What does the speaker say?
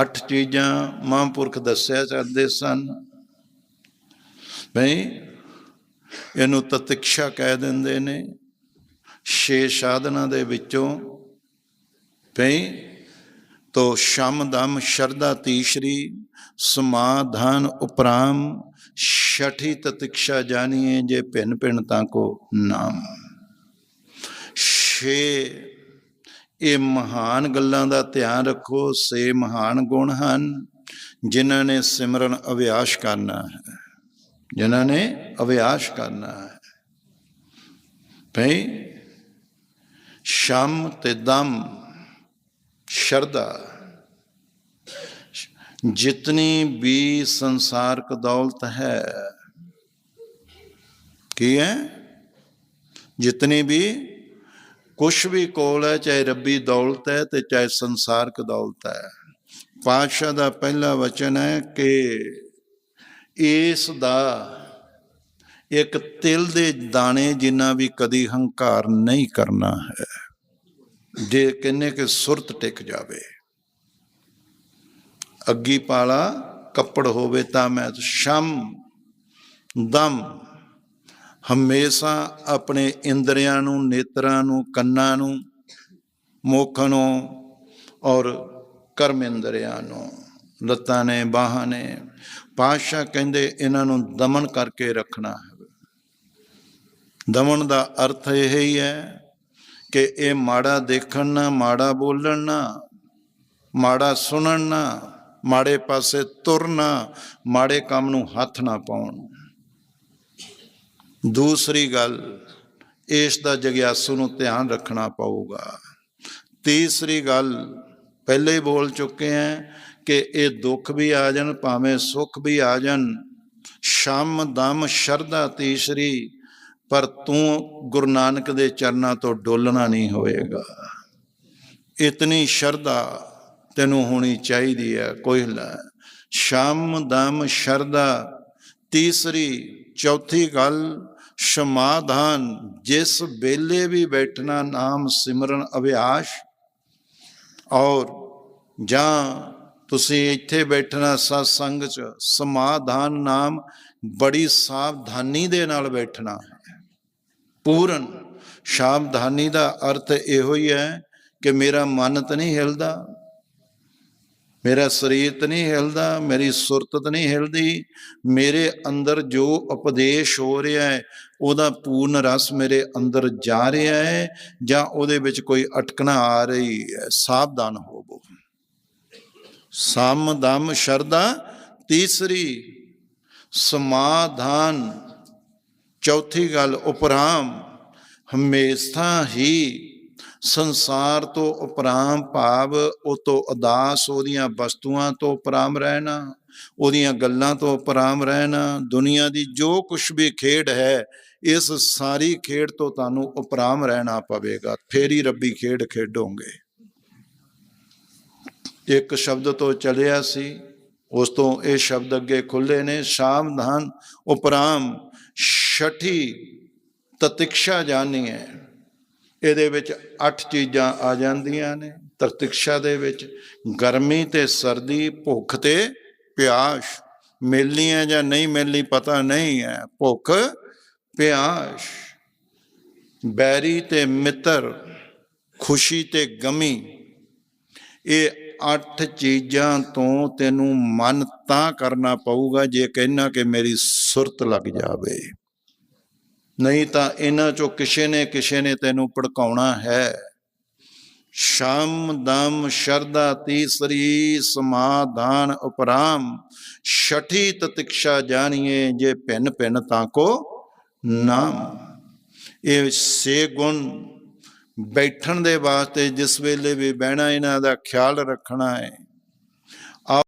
ਅੱਠ ਚੀਜ਼ਾਂ ਮਹਾਂਪੁਰਖ ਦੱਸਿਆ ਕਰਦੇ ਸਨ। ਬਈ ਇਹਨੂੰ ਤਤਿਕਸ਼ਾ ਕਹਿ ਦਿੰਦੇ ਨੇ। ਛੇ ਸਾਧਨਾ ਦੇ ਵਿੱਚੋਂ ਬਈ ਤੋ ਸ਼ਮ ਦਮ ਸ਼ਰਦਾ ਤੀਸਰੀ, ਸਮਾਧਾਨ ਉਪਰਾਮ, ਛਠੀ ਤਤਿਕਸ਼ਾ ਜਾਣੀਏ ਜੇ ਭਿੰਨ ਭਿੰਨ ਤਾਂ ਕੋ ਨਾਮ। ਛੇ ਇਹ ਮਹਾਨ ਗੱਲਾਂ ਦਾ ਧਿਆਨ ਰੱਖੋ, ਸੇ ਮਹਾਨ ਗੁਣ ਹਨ, ਜਿਨ੍ਹਾਂ ਨੇ ਸਿਮਰਨ ਅਭਿਆਸ ਕਰਨਾ ਹੈ। ਜਿਨ੍ਹਾਂ ਨੇ ਅਭਿਆਸ ਕਰਨਾ ਹੈ। ਭਈ ਸ਼ਮ ਤੇ ਦਮ, ਸ਼ਰਧਾ, ਜਿਤਨੀ ਵੀ ਸੰਸਾਰਕ ਦੌਲਤ ਹੈ, ਕੀ ਹੈ? ਜਿਤਨੀ ਵੀ ਕੁਛ ਵੀ ਕੋਲ ਹੈ, ਚਾਹੇ ਰੱਬੀ ਦੌਲਤ ਹੈ ਤੇ ਚਾਹੇ ਸੰਸਾਰਕ ਦੌਲਤ ਹੈ। ਪਾਤਸ਼ਾਹ ਦਾ ਪਹਿਲਾ ਵਚਨ ਹੈ ਕਿ ਇਸ ਦਾ ਇੱਕ ਤਿਲ ਦੇ ਦਾਣੇ ਜਿੰਨਾ ਵੀ ਕਦੀ ਹੰਕਾਰ ਨਹੀਂ ਕਰਨਾ ਹੈ, ਜੇ ਕਿੰਨੇ ਕਿ ਸੁਰਤ ਟਿਕ ਜਾਵੇ। ਅੱਗੀ ਪਾਲਾ ਕੱਪੜ ਹੋਵੇ ਤਾਂ ਮੈਂ ਸ਼ਮ, ਦਮ ਹਮੇਸ਼ਾ ਆਪਣੇ ਇੰਦਰੀਆਂ ਨੂੰ, ਨੇਤਰਾਂ ਨੂੰ, ਕੰਨਾਂ ਨੂੰ, ਮੁਖ ਨੂੰ ਔਰ ਕਰਮ ਇੰਦਰੀਆਂ ਨੂੰ, ਲੱਤਾਂ ਨੇ, ਬਾਹਾਂ ਨੇ ਪਾਸ਼ਾ ਕਹਿੰਦੇ ਇਹਨਾਂ ਨੂੰ ਦਮਨ ਕਰਕੇ ਰੱਖਣਾ ਹੈ। ਦਮਨ ਦਾ ਅਰਥ ਇਹ ਹੀ ਹੈ ਕਿ ਇਹ ਮਾੜਾ ਦੇਖਣ ਨਾ, ਮਾੜਾ ਬੋਲਣ ਨਾ, ਮਾੜਾ ਸੁਣਨ ਨਾ, ਮਾੜੇ ਪਾਸੇ ਤੁਰਨਾ ਮਾੜੇ ਕੰਮ ਨੂੰ ਹੱਥ ਨਾ ਪਾਉਣ। ਦੂਸਰੀ ਗੱਲ, ਇਸ ਦਾ ਜਗਿਆਸੂ ਨੂੰ ਧਿਆਨ ਰੱਖਣਾ ਪਊਗਾ। ਤੀਸਰੀ ਗੱਲ, ਪਹਿਲੇ ਹੀ ਬੋਲ ਚੁੱਕੇ ਆ ਕਿ ਇਹ ਦੁੱਖ ਵੀ ਆ ਜਾਣ, ਭਾਵੇਂ ਸੁੱਖ ਵੀ ਆ ਜਾਣ। ਸ਼ਮ, ਦਮ, ਸ਼ਰਧਾ ਤੀਸਰੀ, ਪਰ ਤੂੰ ਗੁਰੂ ਨਾਨਕ ਦੇ ਚਰਨਾਂ ਤੋਂ ਡੋਲਣਾ ਨਹੀਂ ਹੋਏਗਾ। ਇਤਨੀ ਸ਼ਰਧਾ ਤੈਨੂੰ ਹੋਣੀ ਚਾਹੀਦੀ ਹੈ, ਕੋਈ ਲੈ। ਸ਼ਮ, ਦਮ, ਸ਼ਰਧਾ ਤੀਸਰੀ, ਚੌਥੀ ਗੱਲ ਸਮਾਧਾਨ, ਜਿਸ ਵੇਲੇ ਵੀ ਬੈਠਣਾ ਨਾਮ ਸਿਮਰਨ ਅਭਿਆਸ। ਔਰ ਜਾਂ ਤੁਸੀਂ ਇੱਥੇ ਬੈਠਣਾ ਸਤਸੰਗ ਚ, ਸਮਾਧਾਨ ਨਾਮ ਬੜੀ ਸਾਵਧਾਨੀ ਦੇ ਨਾਲ ਬੈਠਣਾ। ਪੂਰਨ ਸਾਵਧਾਨੀ ਦਾ ਅਰਥ ਇਹੋ ਹੀ ਹੈ ਕਿ ਮੇਰਾ ਮਨ ਤਾਂ ਨਹੀਂ ਹਿਲਦਾ। ਮੇਰਾ ਸਰੀਰ ਤਾਂ ਨਹੀਂ ਹਿਲਦਾ, ਮੇਰੀ ਸੁਰਤ ਤਾਂ ਨਹੀਂ ਹਿਲਦੀ, ਮੇਰੇ ਅੰਦਰ ਜੋ ਉਪਦੇਸ਼ ਹੋ ਰਿਹਾ ਹੈ, ਉਹਦਾ ਪੂਰਨ ਰਸ ਮੇਰੇ ਅੰਦਰ ਜਾ ਰਿਹਾ ਹੈ ਜਾਂ ਉਹਦੇ ਵਿੱਚ ਕੋਈ ਅਟਕਣਾ ਆ ਰਹੀ ਹੈ, ਸਾਵਧਾਨ ਹੋਵੋ। ਸਮ ਦਮ ਸ਼ਰਦਾ ਤੀਸਰੀ, ਸਮਾਧਾਨ। ਚੌਥੀ ਗੱਲ, ਉਪਰਾਮ। ਹਮੇਸ਼ਾ ਹੀ ਸੰਸਾਰ ਤੋਂ ਉਪਰਾਮ ਭਾਵ ਉਹ ਤੋਂ ਉਦਾਸ ਉਹਦੀਆਂ ਵਸਤੂਆਂ ਤੋਂ ਉਪਰਾਮ ਰਹਿਣਾ, ਉਹਦੀਆਂ ਗੱਲਾਂ ਤੋਂ ਉਪਰਾਮ ਰਹਿਣਾ, ਦੁਨੀਆ ਦੀ ਜੋ ਕੁਛ ਵੀ ਖੇਡ ਹੈ, ਇਸ ਸਾਰੀ ਖੇਡ ਤੋਂ ਤੁਹਾਨੂੰ ਉਪਰਾਮ ਰਹਿਣਾ ਪਵੇਗਾ। ਫੇਰ ਹੀ ਰੱਬੀ ਖੇਡ ਖੇਡੋਗੇ। ਇੱਕ ਸ਼ਬਦ ਤੋਂ ਚਲਿਆ ਸੀ, ਉਸ ਤੋਂ ਇਹ ਸ਼ਬਦ ਅੱਗੇ ਖੁੱਲੇ ਨੇ ਸਾਵਧਾਨ ਉਪਰਾਮ, ਛਠੀ ਤਤਿਕਸ਼ਾ ਜਾਣੀ ਹੈ। ਇਹਦੇ ਵਿੱਚ ਅੱਠ ਚੀਜ਼ਾਂ ਆ ਜਾਂਦੀਆਂ ਨੇ ਤਤਿਕਸ਼ਾ ਦੇ ਵਿੱਚ ਗਰਮੀ ਤੇ ਸਰਦੀ, ਭੁੱਖ ਤੇ ਪਿਆਸ। ਮਿਲਣੀ ਹੈ ਜਾਂ ਨਹੀਂ ਮਿਲਣੀ ਪਤਾ ਨਹੀਂ ਹੈ, ਭੁੱਖ, ਪਿਆਸ। ਬੈਰੀ ਤੇ ਮਿੱਤਰ, ਖੁਸ਼ੀ ਤੇ ਗਮੀ। ਇਹ ਅੱਠ ਚੀਜ਼ਾਂ ਤੋਂ ਤੈਨੂੰ ਮਨ ਤਾਂ ਕਰਨਾ ਪਊਗਾ ਜੇ ਕਹਿਣਾ ਕਿ ਮੇਰੀ ਸੁਰਤ ਲੱਗ ਜਾਵੇ। ਨਹੀਂ ਤਾਂ ਇਹਨਾਂ ਚੋਂ ਕਿਸੇ ਨੇ ਕਿਸੇ ਨੇ ਤੈਨੂੰ ਭੜਕਾਉਣਾ ਹੈ। ਸ਼ਮ ਦਮ ਸ਼ਰਦਾ ਤੀਸਰੀ ਸਮਾਧਾਨ ਉਪਰਾਮ। ਛਠੀ ਤਤਿਕਸ਼ਾ ਜਾਣੀਏ ਜੇ ਭਿੰਨ ਭਿੰਨ ਤਾਂ ਕੋ ਨਾਮ। ਇਹ ਸੇ ਗੁਣ ਬੈਠਣ ਦੇ ਵਾਸਤੇ ਜਿਸ ਵੇਲੇ ਵੀ ਬਹਿਣਾ, ਇਹਨਾਂ ਦਾ ਖਿਆਲ ਰੱਖਣਾ ਹੈ।